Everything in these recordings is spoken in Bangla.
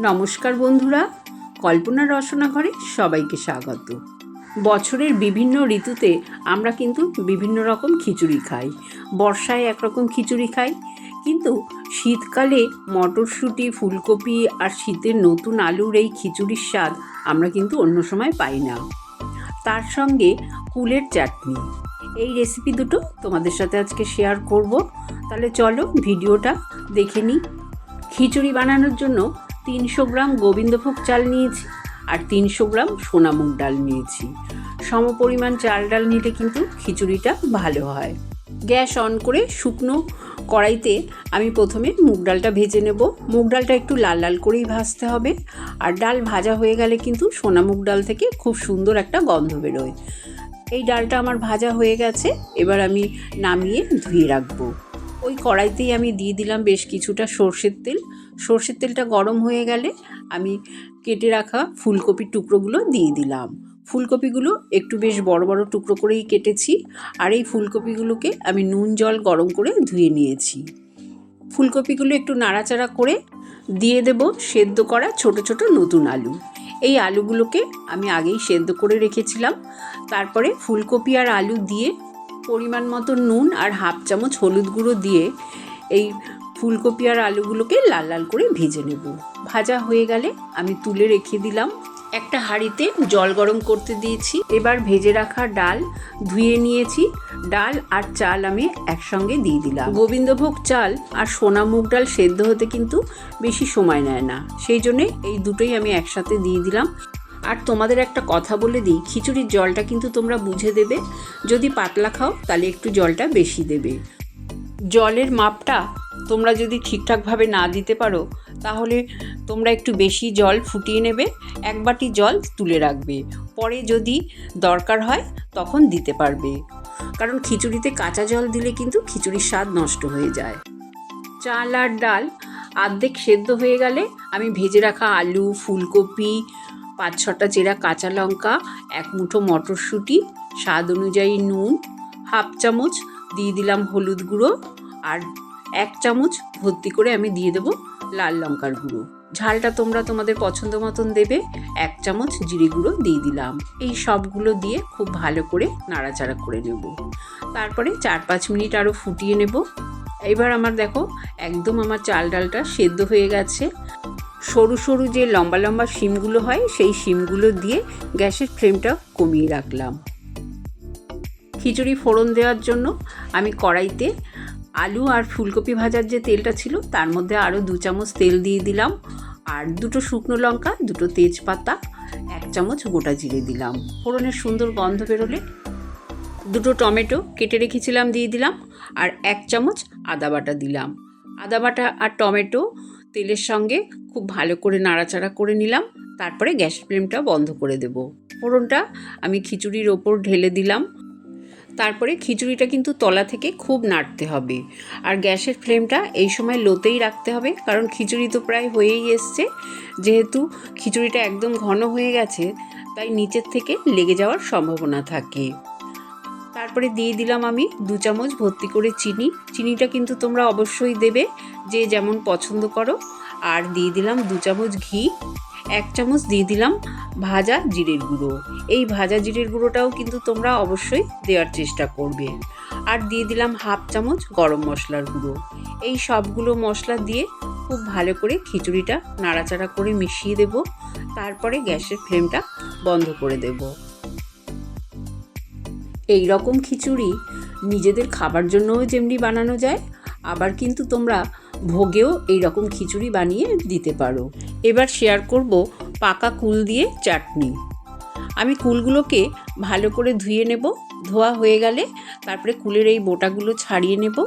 নমস্কার বন্ধুরা, কল্পনা রসনা ঘরে সবাইকে স্বাগত। বছরের বিভিন্ন ঋতুতে আমরা কিন্তু বিভিন্ন রকম খিচুড়ি খাই। বর্ষায় একরকম খিচুড়ি খাই। কিন্তু শীতকালে মটরশুঁটি, ফুলকপি আর শীতের নতুন আলুর এই খিচুড়ির স্বাদ আমরা কিন্তু অন্য সময় পাই না। তার সঙ্গে কুলের চাটনি। এই রেসিপি দুটো তোমাদের সাথে আজকে শেয়ার করব। তাহলে চলো ভিডিওটা দেখে নিই। খিচুড়ি বানানোর জন্য তিনশো গ্রাম গোবিন্দভোগ চাল নিয়েছি আর তিনশো গ্রাম সোনামুগ ডাল নিয়েছি। সমপরিমাণ চাল ডাল নিলে কিন্তু খিচুড়িটা ভালো হয়। গ্যাস অন করে শুকনো কড়াইতে আমি প্রথমে মুগ ডালটা ভেজে নেব। মুগ ডালটা একটু লাল লাল করেই ভাজতে হবে। আর ডাল ভাজা হয়ে গেলে কিন্তু সোনা মুগ ডাল থেকে খুব সুন্দর একটা গন্ধ বেরোয়। এই ডালটা আমার ভাজা হয়ে গেছে। এবার আমি নামিয়ে ধুয়ে রাখব। ওই কড়াইতেই আমি দিয়ে দিলাম বেশ কিছুটা সর্ষের তেল। সর্ষের তেলটা গরম হয়ে গেলে আমি কেটে রাখা ফুলকপির টুকরোগুলো দিয়ে দিলাম। ফুলকপিগুলো একটু বেশ বড় বড় টুকরো করেই কেটেছি আর এই ফুলকপিগুলোকে আমি নুন, জল গরম করে ধুয়ে নিয়েছি। ফুলকপিগুলো একটু নাড়াচাড়া করে দিয়ে দেব সেদ্ধ করা ছোট ছোট নতুন আলু। এই আলুগুলোকে আমি আগেই সেদ্ধ করে রেখেছিলাম। তারপরে ফুলকপি আর আলু দিয়ে পরিমাণ মতো নুন আর হাফ চামচ হলুদ গুঁড়ো দিয়ে এই ফুলকপি আর আলুগুলোকে লাল লাল করে ভেজে নেব। ভাজা হয়ে গেলে আমি তুলে রেখে দিলাম। একটা হাঁড়িতে জল গরম করতে দিয়েছি। এবার ভেজে রাখা ডাল ধুয়ে নিয়েছি। ডাল আর চাল আমি একসঙ্গে দিয়ে দিলাম। গোবিন্দভোগ চাল আর সোনা মুগ ডাল সেদ্ধ হতে কিন্তু বেশি সময় নেয় না। সেই জন্যে এই দুটোই আমি একসাথে দিয়ে দিলাম। আর তোমাদের একটা কথা বলে দিই, খিচুড়ির জলটা কিন্তু তোমরা বুঝে দেবে। যদি পাতলা খাও, তাহলে একটু জলটা বেশি দেবে। জলের মাপটা তোমরা যদি ঠিকঠাকভাবে না দিতে পারো, তাহলে তোমরা একটু বেশি জল ফুটিয়ে নেবে, এক বাটি জল তুলে রাখবে। পরে যদি দরকার হয়, তখন দিতে পারবে। কারণ খিচুড়িতে কাঁচা জল দিলে কিন্তু খিচুড়ির স্বাদ নষ্ট হয়ে যায়। চাল আর ডাল আর্ধেক সেদ্ধ হয়ে গেলে আমি ভেজে রাখা আলু, ফুলকপি পাঁচ ছটা চেরা কাঁচা লঙ্কা, এক মুঠো মটরশুঁটি, স্বাদ অনুযায়ী নুন, হাফ চামচ দিয়ে দিলাম হলুদ গুঁড়ো আর এক চামচ ভর্তি করে আমি দিয়ে দেবো লাল লঙ্কার গুঁড়ো। ঝালটা তোমরা তোমাদের পছন্দ মতন দেবে, এক চামচ জিরে গুঁড়ো দিয়ে দিলাম। এই সবগুলো দিয়ে খুব ভালো করে নাড়াচাড়া করে নেব। তারপরে চার পাঁচ মিনিট আরও ফুটিয়ে নেব। এবার আমার দেখো, একদম আমার চাল ডালটা সেদ্ধ হয়ে গেছে। সরু সরু যে লম্বা লম্বা শিমগুলো হয়, সেই শিমগুলো দিয়ে গ্যাসের ফ্লেমটা কমিয়ে রাখলাম। খিচুড়ি ফোড়ন দেওয়ার জন্য আমি কড়াইতে আলু আর ফুলকপি ভাজার যে তেলটা ছিল, তার মধ্যে আরও দু চামচ তেল দিয়ে দিলাম আর দুটো শুকনো লঙ্কা, দুটো তেজপাতা, এক চামচ গোটা জিরে দিলাম। ফোড়নের সুন্দর গন্ধ বেরোলে দুটো টমেটো কেটে রেখেছিলাম দিয়ে দিলাম আর এক চামচ আদা বাটা দিলাম। আদা বাটা আর টমেটো তেলের সঙ্গে খুব ভালো করে নাড়াচাড়া করে নিলাম। তারপরে গ্যাসের ফ্লেমটা বন্ধ করে দেব। ফোড়নটা আমি খিচুড়ির ওপর ঢেলে দিলাম। তারপরে খিচুড়িটা কিন্তু তলা থেকে খুব নাড়তে হবে। আর গ্যাসের ফ্লেমটা এই সময় লোতেই রাখতে হবে, কারণ খিচুড়ি তো প্রায় হয়েই এসছে। যেহেতু খিচুড়িটা একদম ঘন হয়ে গেছে, তাই নিচের থেকে লেগে যাওয়ার সম্ভাবনা থাকে। তারপরে দিয়ে দিলাম আমি দু চামচ ভর্তি করে চিনি। চিনিটা কিন্তু তোমরা অবশ্যই দেবে, যে যেমন পছন্দ করো। আর দিয়ে দিলাম দু চামচ ঘি, এক চামচ দিয়ে দিলাম ভাজা জিরের গুঁড়ো। এই ভাজা জিরের গুঁড়োটাও কিন্তু তোমরা অবশ্যই দেওয়ার চেষ্টা করবে। আর দিয়ে দিলাম হাফ চামচ গরম মশলার গুঁড়ো। এই সবগুলো মশলা দিয়ে খুব ভালো করে খিচুড়িটা নাড়াচাড়া করে মিশিয়ে দেব। তারপরে গ্যাসের ফ্লেমটা বন্ধ করে দেব। এই রকম খিচুড়ি নিজেদের খাবার জন্যও যেমনি বানানো যায়, আবার কিন্তু তোমরা ভোগেও এই রকম খিচুড়ি বানিয়ে দিতে পারো। এবার শেয়ার করব পাকা কুল দিয়ে চাটনি। আমি কুলগুলোকে ভালো করে ধুয়ে নেব, ধোয়া হয়ে গেলে তারপরে কুলের এই বোটাগুলো ছাড়িয়ে নেব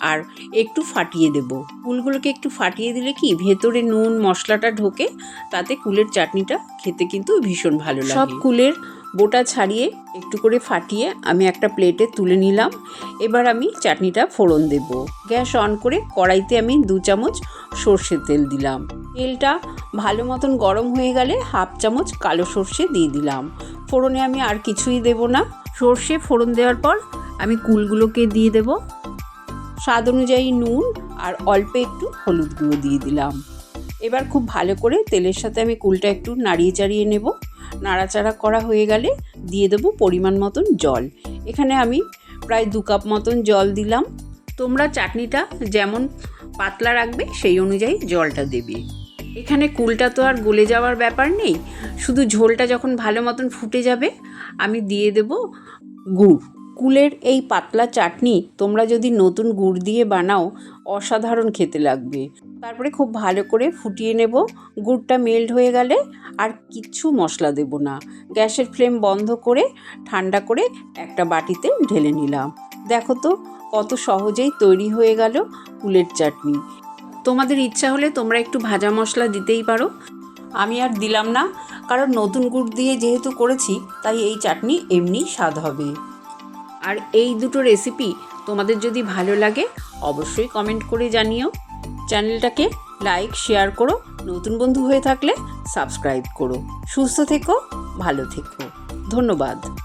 আর একটু ফাটিয়ে দেব। কুলগুলোকে একটু ফাটিয়ে দিলে কি ভেতরে নুন, মশলাটা ঢোকে, তাতে কুলের চাটনিটা খেতে কিন্তু ভীষণ ভালো লাগে। সব কুলের বোটা ছাড়িয়ে একটু করে ফাটিয়ে আমি একটা প্লেটে তুলে নিলাম। এবার আমি চাটনিটা ফোড়ন দেব। গ্যাস অন করে কড়াইতে আমি দু চামচ সর্ষের তেল দিলাম। তেলটা ভালো মতন গরম হয়ে গেলে হাফ চামচ কালো সর্ষে দিয়ে দিলাম। ফোড়নে আমি আর কিছুই দেব না। সর্ষে ফোড়ন দেওয়ার পর আমি কুলগুলোকে দিয়ে দেব। স্বাদ অনুযায়ী নুন আর অল্প একটু হলুদ গুঁড়ো দিয়ে দিলাম। এবার খুব ভালো করে তেলের সাথে আমি কুলটা একটু নাড়িয়ে চাড়িয়ে নেব। নাড়াচাড়া করা হয়ে গেলে দিয়ে দেবো পরিমাণ মতন জল। এখানে আমি প্রায় দু কাপ মতন জল দিলাম। তোমরা চাটনিটা যেমন পাতলা রাখবে সেই অনুযায়ী জলটা দেবে। এখানে কুলটা তো আর গলে যাওয়ার ব্যাপার নেই, শুধু ঝোলটা যখন ভালো মতন ফুটে যাবে, আমি দিয়ে দেব গুড়। কুলের এই পাতলা চাটনি তোমরা যদি নতুন গুড় দিয়ে বানাও, অসাধারণ খেতে লাগবে। তারপরে খুব ভালো করে ফুটিয়ে নেব। গুড়টা মেল্ট হয়ে গেলে আর কিচ্ছু মশলা দেব না। গ্যাসের ফ্লেম বন্ধ করে ঠান্ডা করে একটা বাটিতে ঢেলে নিলাম। দেখো তো কত সহজেই তৈরি হয়ে গেল কুলের চাটনি। তোমাদের ইচ্ছা হলে তোমরা একটু ভাজা মশলা দিতেই পারো। আমি আর দিলাম না, কারণ নতুন গুড় দিয়ে যেহেতু করেছি, তাই এই চাটনি এমনি স্বাদ হবে। আর এই দুটো রেসিপি তোমাদের যদি ভালো লাগে, অবশ্যই কমেন্ট করে জানিও। চ্যানেলটাকে লাইক, শেয়ার করো। নতুন বন্ধু হয়ে থাকলে সাবস্ক্রাইব করো। সুস্থ থেকো, ভালো থেকো। ধন্যবাদ।